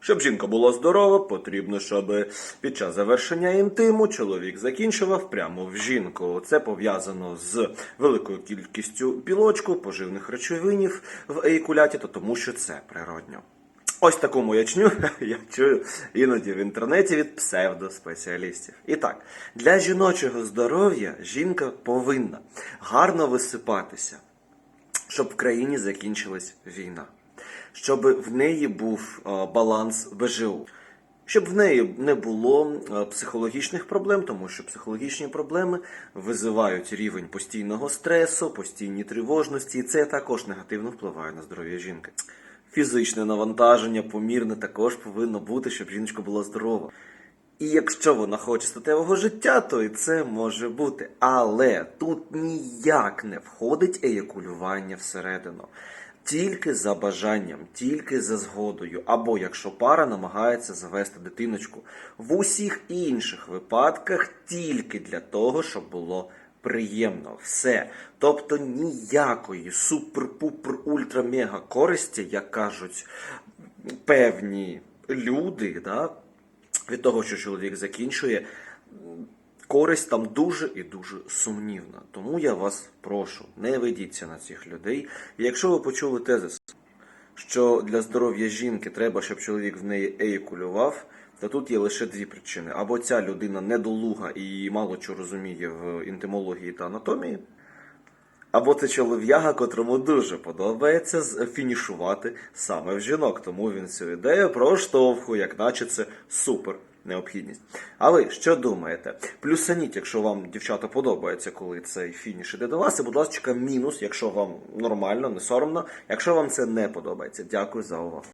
Щоб жінка була здорова, потрібно, щоб під час завершення інтиму чоловік закінчував прямо в жінку. Це пов'язано з великою кількістю білочку, поживних речовинів в еякуляті, та тому що це природньо. Ось таку маячню я чую іноді в інтернеті від псевдоспеціалістів. І так, для жіночого здоров'я жінка повинна гарно висипатися, щоб в країні закінчилась війна, щоб в неї був е, баланс БЖУ. Щоб в неї не було е, психологічних проблем, тому що психологічні проблеми визивають рівень постійного стресу, постійні тривожності, і це також негативно впливає на здоров'я жінки. Фізичне навантаження помірне також повинно бути, щоб жіночка була здорова. І якщо вона хоче статевого життя, то і це може бути. Але тут ніяк не входить еякулювання всередину. Тільки за бажанням, тільки за згодою, або якщо пара намагається завести дитиночку. В усіх інших випадках тільки для того, щоб було приємно. Все. Тобто ніякої супер-пупер-ультра-мега користі, як кажуть певні люди, да, від того, що чоловік закінчує, користь там дуже і дуже сумнівна. Тому я вас прошу, не ведіться на цих людей. І якщо ви почули тезис, що для здоров'я жінки треба, щоб чоловік в неї еякулював, то тут є лише дві причини: або ця людина недолуга і мало чого розуміє в інтимології та анатомії. Або це чолов'яга, котрому дуже подобається фінішувати саме в жінок, тому він цю ідею проштовхує, як наче це супер необхідність. А ви що думаєте? Плюсаніть, якщо вам дівчата подобається, коли цей фініш іде до вас, і будь ласка, мінус, якщо вам нормально, не соромно, якщо вам це не подобається. Дякую за увагу.